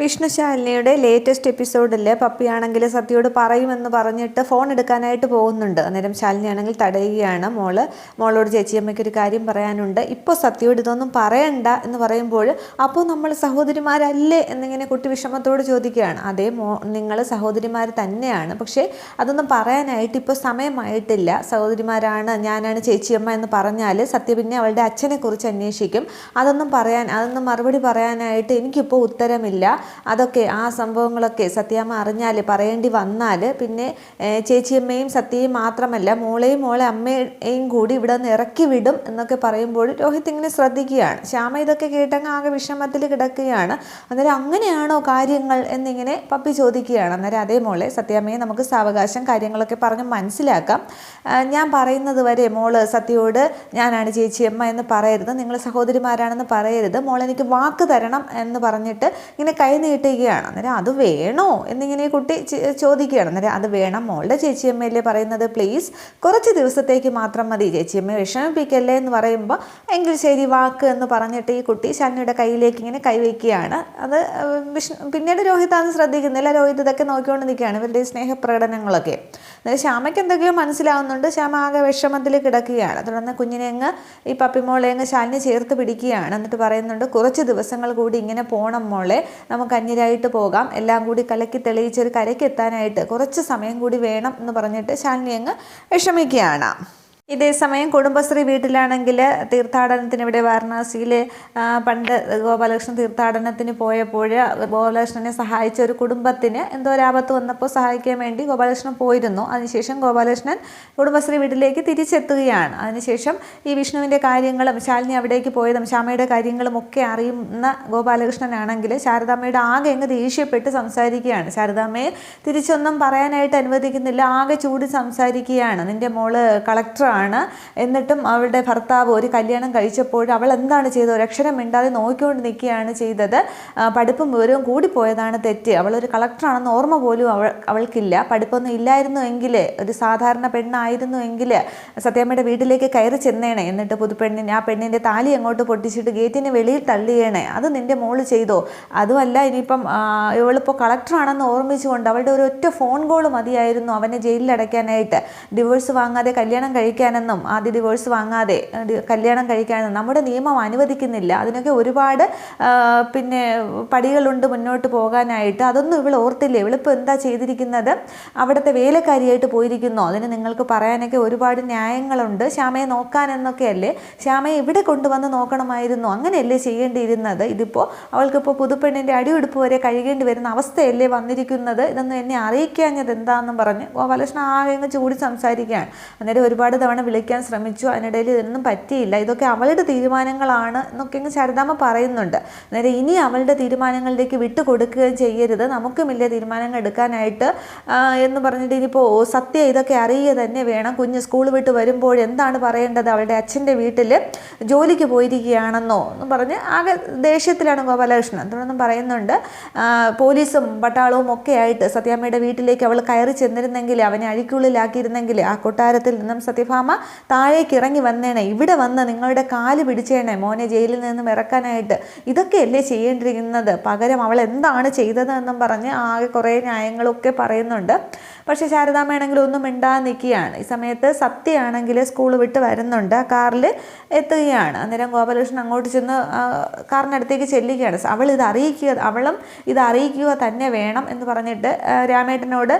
വിഷ്ണുശാലിനിയുടെ latest എപ്പിസോഡിൽ പപ്പിയാണെങ്കിൽ സത്യയോട് പറയുമെന്ന് പറഞ്ഞിട്ട് ഫോൺ എടുക്കാനായിട്ട് പോകുന്നുണ്ട്. അന്നേരം ശാലിനിയാണെങ്കിൽ തടയുകയാണ് മോൾ. മോളോട് ചേച്ചിയമ്മയ്ക്ക് ഒരു കാര്യം പറയാനുണ്ട്. ഇപ്പോൾ സത്യയോട് ഇതൊന്നും പറയണ്ട എന്ന് പറയുമ്പോൾ അപ്പോൾ നമ്മൾ സഹോദരിമാരല്ലേ എന്നിങ്ങനെ കുട്ടി വിഷമത്തോട് ചോദിക്കുകയാണ്. അതേ മോ നിങ്ങൾ സഹോദരിമാർ തന്നെയാണ്. പക്ഷേ അതൊന്നും പറയാനായിട്ട് ഇപ്പോൾ സമയമായിട്ടില്ല. സഹോദരിമാരാണ് ഞാനാണ് ചേച്ചിയമ്മ എന്ന് പറഞ്ഞാൽ സത്യ പിന്നെ അവളുടെ അച്ഛനെക്കുറിച്ച് അന്വേഷിക്കും. അതൊന്നും പറയാൻ അതൊന്നും മറുപടി പറയാനായിട്ട് എനിക്കിപ്പോൾ ഉത്തരമില്ല. അതൊക്കെ ആ സംഭവങ്ങളൊക്കെ സത്യാമ്മ അറിഞ്ഞാൽ പറയേണ്ടി വന്നാൽ പിന്നെ ചേച്ചിയമ്മയും സത്യയും മാത്രമല്ല മോളെയും മോളെ അമ്മയെയും കൂടി ഇവിടെ നിന്ന് ഇറക്കി വിടും എന്നൊക്കെ പറയുമ്പോൾ രോഹിത് ഇങ്ങനെ ശ്രദ്ധിക്കുകയാണ്. ശ്യാമ ഇതൊക്കെ കേട്ടങ്ങ് ആകെ വിഷമത്തിൽ കിടക്കുകയാണ്. അന്നേരം അങ്ങനെയാണോ കാര്യങ്ങൾ എന്നിങ്ങനെ പപ്പി ചോദിക്കുകയാണ്. അന്നേരം അതേ മോളെ സത്യാമ്മയെ നമുക്ക് സാവകാശം കാര്യങ്ങളൊക്കെ പറഞ്ഞ് മനസ്സിലാക്കാം. ഞാൻ പറയുന്നത് വരെ മോൾ സത്യയോട് ഞാനാണ് ചേച്ചിയമ്മ എന്ന് പറയരുത് നിങ്ങൾ സഹോദരിമാരാണെന്ന് പറയരുത് മോളെനിക്ക് വാക്ക് തരണം എന്ന് പറഞ്ഞിട്ട് ഇങ്ങനെ കൈ നീട്ടുകയാണ് അന്നേരം അത് വേണോ എന്നിങ്ങനെ കുട്ടി ചോദിക്കുകയാണ്. അന്നേരം അത് വേണം. മോളുടെ ചേച്ചിയമ്മയല്ലേ പറയുന്നത്? പ്ലീസ് കുറച്ച് ദിവസത്തേക്ക് മാത്രം മതി. ചേച്ചിയമ്മ വിഷമിപ്പിക്കല്ലേ എന്ന് പറയുമ്പോൾ എങ്കിൽ ശരി വാക്ക് എന്ന് പറഞ്ഞിട്ട് ഈ കുട്ടി ശാലിനിയുടെ കയ്യിലേക്ക് ഇങ്ങനെ കൈവയ്ക്കുകയാണ് അത് പിന്നീട് രോഹിത് അത് ശ്രദ്ധിക്കുന്നില്ല. രോഹിത് ഇതൊക്കെ നോക്കിക്കൊണ്ട് നിൽക്കുകയാണ് ഇവരുടെ സ്നേഹപ്രകടനങ്ങളൊക്കെ. അതായത് ശ്യാമയ്ക്ക് എന്തെങ്കിലും മനസ്സിലാവുന്നുണ്ട്. ശ്യാമ ആകെ വിഷമത്തിൽ കിടക്കുകയാണ്. തുടർന്ന് കുഞ്ഞിനെ അങ്ങ് ഈ പപ്പിമോളെ അങ്ങ് ശാലിനി ചേർത്ത് പിടിക്കുകയാണ്. എന്നിട്ട് പറയുന്നുണ്ട് കുറച്ച് ദിവസങ്ങൾ കൂടി ഇങ്ങനെ പോകണം മോളെ. നമുക്ക് കന്യരായിട്ട് പോകാം. എല്ലാം കൂടി കലക്കി തെളിയിച്ചൊരു കരയ്ക്ക് എത്താനായിട്ട് കുറച്ച് സമയം കൂടി വേണം എന്ന് പറഞ്ഞിട്ട് ശാലിനി അങ്ങ് വിഷമിക്കുകയാണ്. ഇതേ സമയം കുടുംബശ്രീ വീട്ടിലാണെങ്കിൽ തീർത്ഥാടനത്തിന് ഇവിടെ വാരണാസിയിൽ പണ്ട് ഗോപാലകൃഷ്ണൻ തീർത്ഥാടനത്തിന് പോയപ്പോൾ ഗോപാലകൃഷ്ണനെ സഹായിച്ച ഒരു കുടുംബത്തിന് എന്തോ ലാഭത്ത് വന്നപ്പോൾ സഹായിക്കാൻ വേണ്ടി ഗോപാലകൃഷ്ണൻ പോയിരുന്നു. അതിനുശേഷം ഗോപാലകൃഷ്ണൻ കുടുംബശ്രീ വീട്ടിലേക്ക് തിരിച്ചെത്തുകയാണ്. അതിനുശേഷം ഈ വിഷ്ണുവിന്റെ കാര്യങ്ങളും ശാലിനി അവിടേക്ക് പോയതും ശ്യാമയുടെ കാര്യങ്ങളും ഒക്കെ അറിയുന്ന ഗോപാലകൃഷ്ണനാണെങ്കിൽ ശാരദാമ്മയുടെ ആകെ അങ്ങ് ദേഷ്യപ്പെട്ട് സംസാരിക്കുകയാണ്. ശാരദാമ്മയെ തിരിച്ചൊന്നും പറയാനായിട്ട് അനുവദിക്കുന്നില്ല ആകെ ചൂടി സംസാരിക്കുകയാണ്. നിന്റെ മോൾ കളക്ടറാണ്. എന്നിട്ടും അവളുടെ ഭർത്താവ് ഒരു കല്യാണം കഴിച്ചപ്പോൾ അവൾ എന്താണ് ചെയ്തത്? ഒരു അക്ഷരം മിണ്ടാതെ നോക്കിക്കൊണ്ട് നിൽക്കുകയാണ് ചെയ്തത്. പഠിപ്പും വിവരവും കൂടിപ്പോയതാണ് തെറ്റ്. അവളൊരു കളക്ടറാണെന്ന് ഓർമ്മ പോലും അവൾ അവൾക്കില്ല. പഠിപ്പൊന്നും ഇല്ലായിരുന്നു എങ്കിൽ ഒരു സാധാരണ പെണ്ണായിരുന്നു എങ്കിൽ സത്യാമ്മയുടെ വീട്ടിലേക്ക് കയറി ചെന്നേണേ എന്നിട്ട് പുതുപ്പെണ്ണിന് ആ പെണ്ണിന്റെ താലി അങ്ങോട്ട് പൊട്ടിച്ചിട്ട് ഗേറ്റിന് വെളിയിൽ തള്ളിയേണേ അത് നിന്റെ മോൾ ചെയ്തോ? അതുമല്ല ഇനിയിപ്പം ഇവളിപ്പോൾ കളക്ടറാണെന്ന് ഓർമ്മിച്ചുകൊണ്ട് അവളുടെ ഒരു ഒറ്റ ഫോൺ കോൾ മതിയായിരുന്നു അവനെ ജയിലിൽ അടയ്ക്കാനായിട്ട് ഡിവോഴ്സ് വാങ്ങാതെ കല്യാണം കഴിക്കാനെന്നും ആദ്യ ഡിവോഴ്സ് വാങ്ങാതെ കല്യാണം കഴിക്കാനെന്നും നമ്മുടെ നിയമം അനുവദിക്കുന്നില്ല. അതിനൊക്കെ ഒരുപാട് പിന്നെ പടികളുണ്ട് മുന്നോട്ട് പോകാനായിട്ട്. അതൊന്നും ഇവൾ ഓർത്തില്ല. ഇവളിപ്പോൾ എന്താ ചെയ്തിരിക്കുന്നത്? അവിടുത്തെ വേലക്കാരിയായിട്ട് പോയിരിക്കുന്നോ? അതിന് നിങ്ങൾക്ക് പറയാനൊക്കെ ഒരുപാട് ന്യായങ്ങളുണ്ട്. ശ്യാമയെ നോക്കാനെന്നൊക്കെയല്ലേ? ശ്യാമയെ ഇവിടെ കൊണ്ടുവന്ന് നോക്കണമായിരുന്നു. അങ്ങനെയല്ലേ ചെയ്യേണ്ടിയിരുന്നത്? ഇതിപ്പോൾ അവൾക്കിപ്പോൾ പുതുപ്പെണ്ണിന്റെ അടിയുടുപ്പ് വരെ കഴിയേണ്ടി വരുന്ന അവസ്ഥയല്ലേ വന്നിരിക്കുന്നത്? ഇതൊന്നും എന്നെ അറിയിക്കാഞ്ഞത് എന്താണെന്നും പറഞ്ഞ് ഗോപാലകൃഷ്ണൻ ആകെ ചൂടി സംസാരിക്കുകയാണ്. അന്നേരം ഒരുപാട് തവണ വിളിക്കാൻ ശ്രമിച്ചു? അതിനിടയിൽ ഇതൊന്നും പറ്റിയില്ല. ഇതൊക്കെ അവളുടെ തീരുമാനങ്ങളാണ് എന്നൊക്കെ അങ്ങ് ശാരദാമ്മ പറയുന്നുണ്ട്. അന്നേരം ഇനി അവളുടെ തീരുമാനങ്ങളിലേക്ക് വിട്ടു കൊടുക്കുകയും ചെയ്യരുത്. വലിയ തീരുമാനങ്ങൾ എടുക്കാനായിട്ട് എന്ന് പറഞ്ഞിട്ട് ഇനിയിപ്പോൾ സത്യം ഇതൊക്കെ അറിയുക തന്നെ വേണം. കുഞ്ഞ് സ്കൂൾ വിട്ട് വരുമ്പോൾ എന്താണ് പറയേണ്ടത്? അവളുടെ അച്ഛന്റെ വീട്ടിൽ ജോലിക്ക് പോയിരിക്കുകയാണെന്നോ എന്ന് പറഞ്ഞ് ആകെ ദേഷ്യത്തിലാണ് ഗോപാലകൃഷ്ണൻ. തുടർന്നും പറയുന്നുണ്ട്. പോലീസും പട്ടാളവും ഒക്കെ ആയിട്ട് സത്യാമ്മയുടെ വീട്ടിലേക്ക് അവൾ കയറി ചെന്നിരുന്നെങ്കിൽ അവനെ അഴിക്കുള്ളിലാക്കിയിരുന്നെങ്കിൽ ആ കൊട്ടാരത്തിൽ നിന്നും സത്യഭാമ താഴേക്ക് ഇറങ്ങി വന്നേണേ ഇവിടെ വന്ന് നിങ്ങളുടെ കാൽ പിടിച്ചേണേ മോനെ ജയിലിൽ നിന്നും ഇറക്കാനായിട്ട്. ഇതൊക്കെയല്ലേ ചെയ്യേണ്ടിയിരിക്കുന്നത് പകരം അവൾ എന്താണ് ചെയ്തതെന്നും പറഞ്ഞ് ആകെ കുറേ ന്യായങ്ങളൊക്കെ പറയുന്നുണ്ട്. പക്ഷേ ശാരദാമ്മയാണെങ്കിൽ ഒന്നും മിണ്ടാതെ നിൽക്കുകയാണ്. ഈ സമയത്ത് സത്യയാണെങ്കിൽ സ്കൂൾ വിട്ട് വരുന്നുണ്ട്. കാറിൽ എത്തുകയാണ്. അന്നേരം ഗോപാലകൃഷ്ണൻ അങ്ങോട്ട് ചെന്ന് കാറിനടുത്തേക്ക് ചെല്ലുകയാണ്. അവൾ ഇത് അറിയിക്കുക അവളും ഇത് അറിയിക്കുക തന്നെ വേണം എന്ന് പറഞ്ഞിട്ട് രാമേട്ടനോട്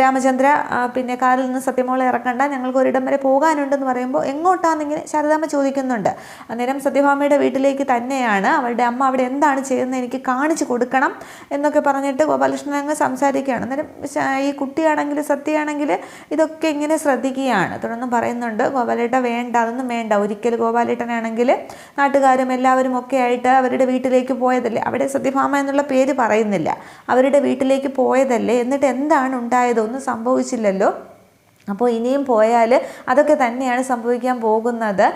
രാമചന്ദ്ര പിന്നെ കാറിൽ നിന്ന് സത്യമോളെ ഇറക്കണ്ട ഞങ്ങൾക്ക് ഒരിടം വരെ പോകാനുണ്ടെന്ന് പറയുമ്പോൾ എങ്ങോട്ടാണെന്നിങ്ങനെ ശാരദാമ്മ ചോദിക്കുന്നുണ്ട്. അന്നേരം സത്യഭാമയുടെ വീട്ടിലേക്ക് തന്നെയാണ് അവളുടെ അമ്മ അവിടെ എന്താണ് ചെയ്യുന്നത് എനിക്ക് കാണിച്ചു കൊടുക്കണം എന്നൊക്കെ പറഞ്ഞിട്ട് ഗോപാലകൃഷ്ണൻ അങ്ങ് സംസാരിക്കുകയാണ്. അന്നേരം ഈ ഈ കുട്ടിയാണെങ്കിൽ സത്യയാണെങ്കിൽ ഇതൊക്കെ ഇങ്ങനെ ശ്രദ്ധിക്കുകയാണ്. തുടർന്ന് പറയുന്നുണ്ട് ഗോപാലേട്ട വേണ്ട അതൊന്നും വേണ്ട. ഒരിക്കൽ ഗോപാലേട്ടനാണെങ്കിൽ നാട്ടുകാരും എല്ലാവരും ഒക്കെ ആയിട്ട് അവരുടെ വീട്ടിലേക്ക് പോയതല്ലേ? അവിടെ സത്യഭാമ എന്നുള്ള പേര് പറയുന്നില്ല. അവരുടെ വീട്ടിലേക്ക് പോയതല്ലേ? എന്നിട്ട് എന്താണ് ഉണ്ടായത്? ഒന്നും സംഭവിച്ചില്ലല്ലോ. അപ്പോൾ ഇനിയും പോയാൽ അതൊക്കെ തന്നെയാണ് സംഭവിക്കാൻ പോകുന്നത്.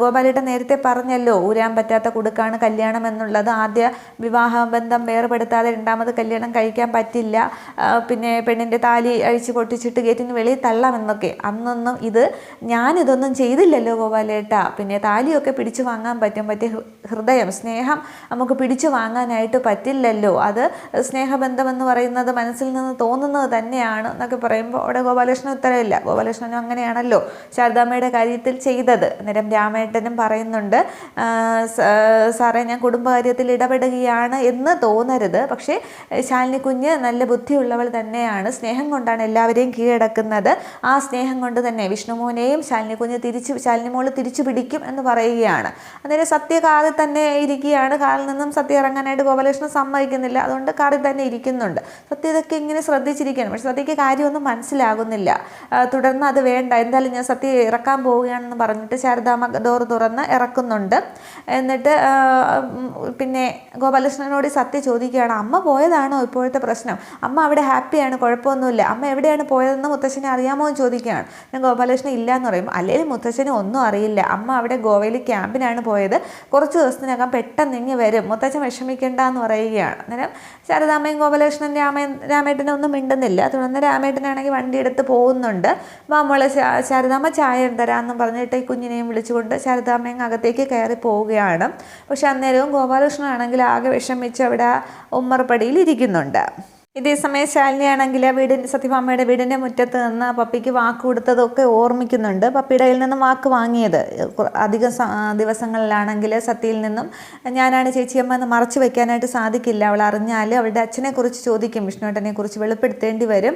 ഗോപാലേട്ട നേരത്തെ പറഞ്ഞല്ലോ ഊരാൻ പറ്റാത്ത കുടുക്കാണ് കല്യാണം എന്നുള്ളത്. ആദ്യ വിവാഹ ബന്ധം വേർപെടുത്താതെ രണ്ടാമത് കല്യാണം കഴിക്കാൻ പറ്റില്ല. പിന്നെ പെണ്ണിന്റെ താലി അഴിച്ച് പൊട്ടിച്ചിട്ട് ഗേറ്റിന് വെളിയിൽ തള്ളാമെന്നൊക്കെ അന്നൊന്നും ഇത് ഞാനിതൊന്നും ചെയ്തില്ലല്ലോ ഗോപാലേട്ട. പിന്നെ താലിയൊക്കെ പിടിച്ചു വാങ്ങാൻ പറ്റും. പറ്റിയ ഹൃദയം സ്നേഹം നമുക്ക് പിടിച്ചു വാങ്ങാനായിട്ട് പറ്റില്ലല്ലോ. അത് സ്നേഹബന്ധമെന്ന് പറയുന്നത് മനസ്സിൽ നിന്ന് തോന്നുന്നത് തന്നെയാണ് എന്നൊക്കെ പറയുമ്പോൾ അവിടെ ഗോപാലകൃഷ്ണൻ ഉത്തരവില്ല. ഗോപാലകൃഷ്ണനും അങ്ങനെയാണല്ലോ ശാരദാമ്മയുടെ കാര്യത്തിൽ ചെയ്തത്. അന്നേരം രാമേട്ടനും പറയുന്നുണ്ട് സാറേ ഞാൻ കുടുംബകാര്യത്തിൽ ഇടപെടുകയാണ് എന്ന് തോന്നരുത്. പക്ഷേ ശാലിനി കുഞ്ഞ് നല്ല ബുദ്ധിയുള്ളവൾ തന്നെയാണ്. സ്നേഹം കൊണ്ടാണ് എല്ലാവരെയും കീഴടക്കുന്നത്. ആ സ്നേഹം കൊണ്ട് തന്നെ വിഷ്ണുമോനെയും ശാലിനി കുഞ്ഞ് തിരിച്ചു ശാലിനി മോൾ തിരിച്ചു പിടിക്കും എന്ന് പറയുകയാണ്. അന്നേരം സത്യ കാറിൽ തന്നെ ഇരിക്കുകയാണ്. കാറിൽ നിന്നും സത്യ ഇറങ്ങാനായിട്ട് ഗോപാലകൃഷ്ണൻ സമ്മതിക്കുന്നില്ല. അതുകൊണ്ട് കാറിൽ തന്നെ ഇരിക്കുന്നുണ്ട്. സത്യ ഇതൊക്കെ ഇങ്ങനെ ശ്രദ്ധിച്ചിരിക്കുകയാണ്. പക്ഷെ സത്യയ്ക്ക് കാര്യമൊന്നും മനസ്സിലാകുന്നില്ല. തുടർന്ന് അത് വേണ്ട. എന്തായാലും ഞാൻ സത്യ ഇറക്കാൻ പോവുകയാണെന്ന് പറഞ്ഞിട്ട് ശാരദാമ്മ ഡോർ തുറന്ന് ഇറക്കുന്നുണ്ട്. എന്നിട്ട് പിന്നെ ഗോപാലകൃഷ്ണനോട് സത്യ ചോദിക്കുകയാണ് അമ്മ പോയതാണോ ഇപ്പോഴത്തെ പ്രശ്നം? അമ്മ അവിടെ ഹാപ്പിയാണ് കുഴപ്പമൊന്നുമില്ല. അമ്മ എവിടെയാണ് പോയതെന്ന് മുത്തശ്ശനെ അറിയാമോ എന്ന് ചോദിക്കുകയാണ്. ഞാൻ ഗോപാലകൃഷ്ണൻ ഇല്ല എന്ന് പറയും. അല്ലെങ്കിൽ മുത്തശ്ശന് ഒന്നും അറിയില്ല. അമ്മ അവിടെ ഗോവയിൽ ക്യാമ്പിനാണ് പോയത്. കുറച്ച് ദിവസത്തിനകം പെട്ടെന്ന് ഇങ്ങ് വരും. മുത്തച്ഛൻ വിഷമിക്കേണ്ട എന്ന് പറയുകയാണ്. അന്നേരം ശാരദാമ്മയും ഗോപാലകൃഷ്ണൻ രാമ രാമേട്ടനെ ഒന്നും മിണ്ടുന്നില്ല. തുടർന്ന് രാമേട്ടനാണെങ്കിൽ വണ്ടി എടുത്ത് പോകുന്നുണ്ട്. വാ മോളെ ശാരദാമ്മ ചായ തരാമെന്നും പറഞ്ഞിട്ട് ഈ കുഞ്ഞിനെയും വിളിച്ചുകൊണ്ട് ശാരദാമ്മയും അകത്തേക്ക് കയറി പോവുകയാണ്. പക്ഷെ അന്നേരവും ഗോപാലകൃഷ്ണനാണെങ്കിൽ ആകെ വിഷമിച്ച് അവിടെ ഉമ്മർപ്പടിയിൽ ഇരിക്കുന്നുണ്ട്. ഇതേസമയം ശാലിനിയാണെങ്കിൽ വീടിന്റെ സത്യഭാമയുടെ വീടിന്റെ മുറ്റത്ത് നിന്ന് പപ്പിക്ക് വാക്ക് കൊടുത്തതൊക്കെ ഓർമ്മിക്കുന്നുണ്ട്. പപ്പിയുടെ കയ്യിൽ നിന്നും വാക്ക് വാങ്ങിയത്. അധിക ദിവസങ്ങളിലാണെങ്കിൽ സത്യയിൽ നിന്നും ഞാനാണ് ചേച്ചിയമ്മ എന്ന് മറച്ചു വെക്കാനായിട്ട് സാധിക്കില്ല. അവൾ അറിഞ്ഞാൽ അവളുടെ അച്ഛനെക്കുറിച്ച് ചോദിക്കും. വിഷ്ണുവേട്ടനെ കുറിച്ച് വെളിപ്പെടുത്തേണ്ടി വരും.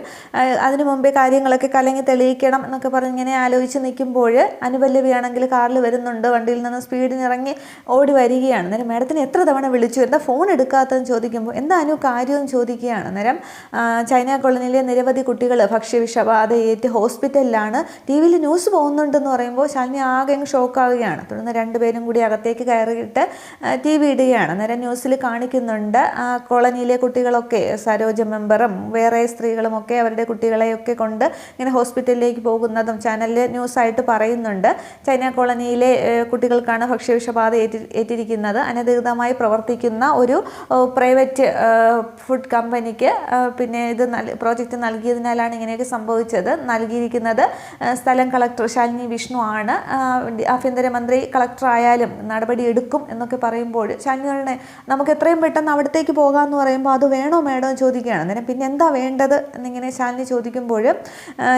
അതിനു മുമ്പേ കാര്യങ്ങളൊക്കെ കലങ്ങി തെളിയിക്കണം എന്നൊക്കെ പറഞ്ഞ് ഇങ്ങനെ ആലോചിച്ച് നിൽക്കുമ്പോൾ അനുപല്ലവിയാണെങ്കിൽ കാറിൽ വരുന്നുണ്ട്. വണ്ടിയിൽ നിന്ന് സ്പീഡിന് ഇറങ്ങി ഓടി വരികയാണ്. അന്നേരം മാഡത്തിന് എത്ര തവണ വിളിച്ചു? എന്താ ഫോൺ എടുക്കാത്തതെന്ന് ചോദിക്കുമ്പോൾ എന്താ അനു കാര്യമെന്ന് ചോദിക്കുകയാണ്. അന്നേരം പകരം ചൈന കോളനിയിലെ നിരവധി കുട്ടികൾ ഭക്ഷ്യവിഷബാധയേറ്റ് ഹോസ്പിറ്റലിലാണ് ടി വിയിൽ ന്യൂസ് പോകുന്നുണ്ടെന്ന് പറയുമ്പോൾ ശാലിനി ആകെ ഷോക്കാവുകയാണ്. തുടർന്ന് രണ്ടുപേരും കൂടി അകത്തേക്ക് കയറിയിട്ട് ടി വി ഇടുകയാണ്. അന്നേരം ന്യൂസിൽ കാണിക്കുന്നുണ്ട് കോളനിയിലെ കുട്ടികളൊക്കെ സരോജ മെമ്പറും വേറെ സ്ത്രീകളും ഒക്കെ അവരുടെ കുട്ടികളെയൊക്കെ കൊണ്ട് ഇങ്ങനെ ഹോസ്പിറ്റലിലേക്ക് പോകുന്നതും ചാനലിൽ ന്യൂസായിട്ട് പറയുന്നുണ്ട്. ചൈന കോളനിയിലെ കുട്ടികൾക്കാണ് ഭക്ഷ്യവിഷബാധ ഏറ്റി ഏറ്റിരിക്കുന്നത്. അനധികൃതമായി പ്രവർത്തിക്കുന്ന ഒരു പ്രൈവറ്റ് ഫുഡ് കമ്പനിക്ക് പിന്നെ ഇത് പ്രോജക്റ്റ് നൽകിയതിനാലാണ് ഇങ്ങനെയൊക്കെ സംഭവിച്ചത്. നൽകിയിരിക്കുന്നത് സ്ഥലം കളക്ടർ ശാലിനി വിഷ്ണു ആണ്. ആഭ്യന്തരമന്ത്രി കളക്ടർ ആയാലും നടപടി എടുക്കും എന്നൊക്കെ പറയുമ്പോൾ ശാലിനികളുടെ നമുക്ക് എത്രയും പെട്ടെന്ന് അവിടത്തേക്ക് പോകാമെന്ന് പറയുമ്പോൾ അത് വേണോ വേണോ ചോദിക്കുകയാണ്. അന്നേരം പിന്നെ എന്താ വേണ്ടത് എന്നിങ്ങനെ ശാലിനി ചോദിക്കുമ്പോൾ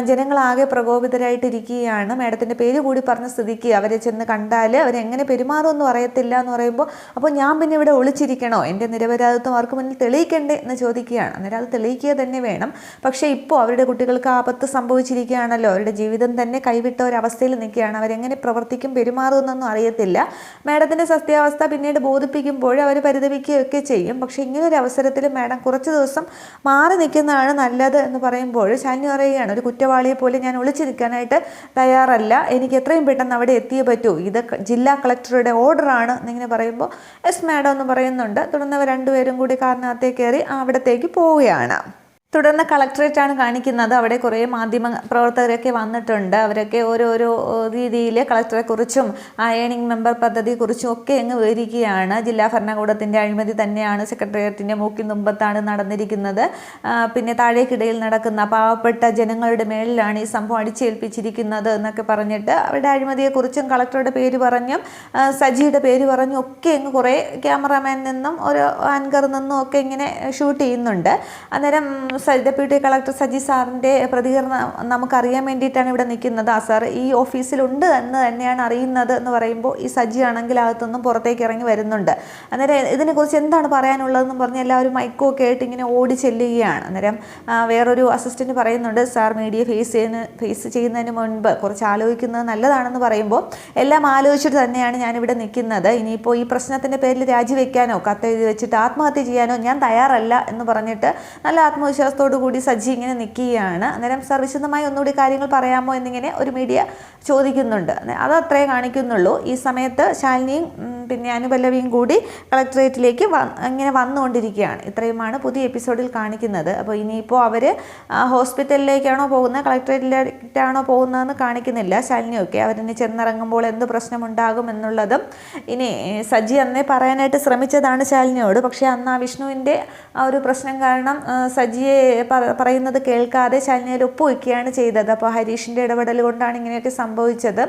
ജനങ്ങളാകെ പ്രകോപിതരായിട്ടിരിക്കുകയാണ്. മേഡത്തിന്റെ പേര് കൂടി പറഞ്ഞ സ്ഥിതിക്ക് അവരെ ചെന്ന് കണ്ടാൽ അവരെങ്ങനെ പെരുമാറുമെന്ന് അറിയത്തില്ല എന്ന് പറയുമ്പോൾ അപ്പോൾ ഞാൻ പിന്നെ ഇവിടെ ഒളിച്ചിരിക്കണോ? എന്റെ നിരപരാധിത്വം അവർക്ക് മുന്നിൽ തെളിയിക്കണ്ടേ? എന്ന് ചോദിക്കുകയാണ്. അന്നേരം അത് തെളിയിക്കുക തന്നെ വേണം. പക്ഷേ ഇപ്പോൾ അവരുടെ കുട്ടികൾക്ക് ആപത്ത് സംഭവിച്ചിരിക്കുകയാണല്ലോ. അവരുടെ ജീവിതം തന്നെ കൈവിട്ട ഒരവസ്ഥയിൽ നിൽക്കുകയാണ്. അവരെങ്ങനെ പ്രവർത്തിക്കും പെരുമാറുമെന്നൊന്നും അറിയത്തില്ല. മാഡത്തിന്റെ സത്യാവസ്ഥ പിന്നീട് ബോധിപ്പിക്കുമ്പോൾ അവർ പരിതപിക്കുകയൊക്കെ ചെയ്യും. പക്ഷേ ഇങ്ങനൊരു അവസരത്തിൽ മാഡം കുറച്ച് ദിവസം മാറി നിൽക്കുന്നതാണ് നല്ലത് എന്ന് പറയുമ്പോൾ ശാന്യ പറയുകയാണ് ഒരു കുറ്റവാളിയെ പോലെ ഞാൻ ഒളിച്ചു നിൽക്കാനായിട്ട് തയ്യാറല്ല. എനിക്ക് എത്രയും പെട്ടെന്ന് അവിടെ എത്തിയേ പറ്റൂ. ഇത് ജില്ലാ കളക്ടറുടെ ഓർഡറാണ് എന്നിങ്ങനെ പറയുമ്പോൾ എസ് മാഡം എന്ന് പറയുന്നുണ്ട്. തുടർന്ന് അവർ രണ്ടുപേരും കൂടി കാറിനകത്തേക്ക് കയറി അവിടത്തേക്ക് പോവുകയാണ്. തുടർന്ന് കളക്ടറേറ്റാണ് കാണിക്കുന്നത്. അവിടെ കുറേ മാധ്യമ പ്രവർത്തകരൊക്കെ വന്നിട്ടുണ്ട്. അവരൊക്കെ ഓരോരോ രീതിയിൽ കളക്ടറെക്കുറിച്ചും ഏണിംഗ് മെമ്പർ പദ്ധതിയെക്കുറിച്ചും ഒക്കെ അങ്ങ് വിവരിക്കുകയാണ്. ജില്ലാ ഭരണകൂടത്തിന്റെ അഴിമതി തന്നെയാണ് സെക്രട്ടേറിയറ്റിന്റെ മൂക്കിൻ മുമ്പത്താണ് നടന്നിരിക്കുന്നത്. പിന്നെ താഴേക്കിടയിൽ നടക്കുന്ന പാവപ്പെട്ട ജനങ്ങളുടെ മേളിലാണ് ഈ സംഭവം അടിച്ചേൽപ്പിച്ചിരിക്കുന്നത് എന്നൊക്കെ പറഞ്ഞിട്ട് അവരുടെ അഴിമതിയെക്കുറിച്ചും കളക്ടറുടെ പേര് പറഞ്ഞും സജിയുടെ പേര് പറഞ്ഞും ഒക്കെ അങ്ങ് കുറേ ക്യാമറാമാൻ നിന്നും ഒരു ആൻകർ നിന്നും ഒക്കെ ഇങ്ങനെ ഷൂട്ട് ചെയ്യുന്നുണ്ട്. അന്നേരം ഡെപ്യൂട്ടി കളക്ടർ സജി സാറിന്റെ പ്രതികരണം നമുക്കറിയാൻ വേണ്ടിയിട്ടാണ് ഇവിടെ നിൽക്കുന്നത്. ആ സാർ ഈ ഓഫീസിലുണ്ട് എന്ന് തന്നെയാണ് അറിയുന്നത് എന്ന് പറയുമ്പോൾ ഈ സജി ആണെങ്കിൽ അകത്തൊന്നും പുറത്തേക്ക് ഇറങ്ങി വരുന്നുണ്ട്. അന്നേരം ഇതിനെക്കുറിച്ച് എന്താണ് പറയാനുള്ളതെന്ന് പറഞ്ഞ് എല്ലാവരും മൈക്കോ ഒക്കെ ആയിട്ട് ഇങ്ങനെ ഓടി ചെല്ലുകയാണ്. അന്നേരം വേറൊരു അസിസ്റ്റന്റ് പറയുന്നുണ്ട് സാർ മീഡിയ ഫേസ് ചെയ്യുന്ന ഫേസ് ചെയ്യുന്നതിന് മുൻപ് കുറച്ച് ആലോചിക്കുന്നത് നല്ലതാണെന്ന് പറയുമ്പോൾ എല്ലാം ആലോചിച്ചിട്ട് തന്നെയാണ് ഞാനിവിടെ നിൽക്കുന്നത്. ഇനിയിപ്പോൾ ഈ പ്രശ്നത്തിന്റെ പേരിൽ രാജിവെക്കാനോ കത്തെഴുതി വെച്ചിട്ട് ആത്മഹത്യ ചെയ്യാനോ ഞാൻ തയ്യാറല്ല എന്ന് പറഞ്ഞിട്ട് നല്ല ആത്മവിശ്വാസം സങ്കടത്തോടു കൂടി സജി ഇങ്ങനെ നിൽക്കുകയാണ് അന്നേരം സർ വിശദമായി ഒന്നുകൂടി കാര്യങ്ങൾ പറയാമോ എന്നിങ്ങനെ ഒരു മീഡിയ ചോദിക്കുന്നുണ്ട്. അത് അത്രേ കാണിക്കുന്നുള്ളൂ. ഈ സമയത്ത് ശാലിനിയും പിന്നെ അനുപല്ലവിയും കൂടി കളക്ടറേറ്റിലേക്ക് ഇങ്ങനെ വന്നുകൊണ്ടിരിക്കുകയാണ്. ഇത്രയുമാണ് പുതിയ എപ്പിസോഡിൽ കാണിക്കുന്നത്. അപ്പോൾ ഇനിയിപ്പോൾ അവർ ഹോസ്പിറ്റലിലേക്കാണോ പോകുന്നത്? കളക്ടറേറ്റിലേക്കാണോ പോകുന്നതെന്ന് കാണിക്കുന്നില്ല ശാലിനിയൊക്കെ. അവരിനി ചെന്നിറങ്ങുമ്പോൾ എന്ത് പ്രശ്നമുണ്ടാകും എന്നുള്ളതും ഇനി സജി അന്നേ പറയാനായിട്ട് ശ്രമിച്ചതാണ് ശാലിനിയോട്. പക്ഷേ അന്ന് ആ വിഷ്ണുവിന്റെ ആ ഒരു പ്രശ്നം കാരണം സജ്ജിയെ പറയുന്നത് കേൾക്കാതെ ശാലിനിയിൽ ഒപ്പുവയ്ക്കുകയാണ് ചെയ്തത്. അപ്പോൾ ഹരീഷിന്റെ ഇടപെടൽ കൊണ്ടാണ് ഇങ്ങനെയൊക്കെ സംഭവിച്ചത്.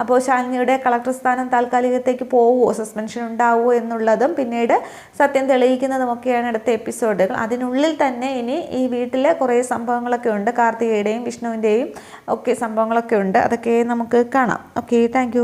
അപ്പോൾ ശാലിനിയുടെ കളക്ടർ സ്ഥാനം താൽക്കാലികത്തേക്ക് പോവുമോ സസ്പെൻഷൻ ഉണ്ടാവുമോ എന്നുള്ളതും പിന്നീട് സത്യം തെളിയിക്കുന്നതുമൊക്കെയാണ് അടുത്ത എപ്പിസോഡുകൾ. അതിനുള്ളിൽ തന്നെ ഇനി ഈ വീട്ടിൽ കുറേ സംഭവങ്ങളൊക്കെ ഉണ്ട്. കാർത്തികയുടെയും വിഷ്ണുവിന്റെയും ഒക്കെ സംഭവങ്ങളൊക്കെ ഉണ്ട്. അതൊക്കെ നമുക്ക് കാണാം. Okay thank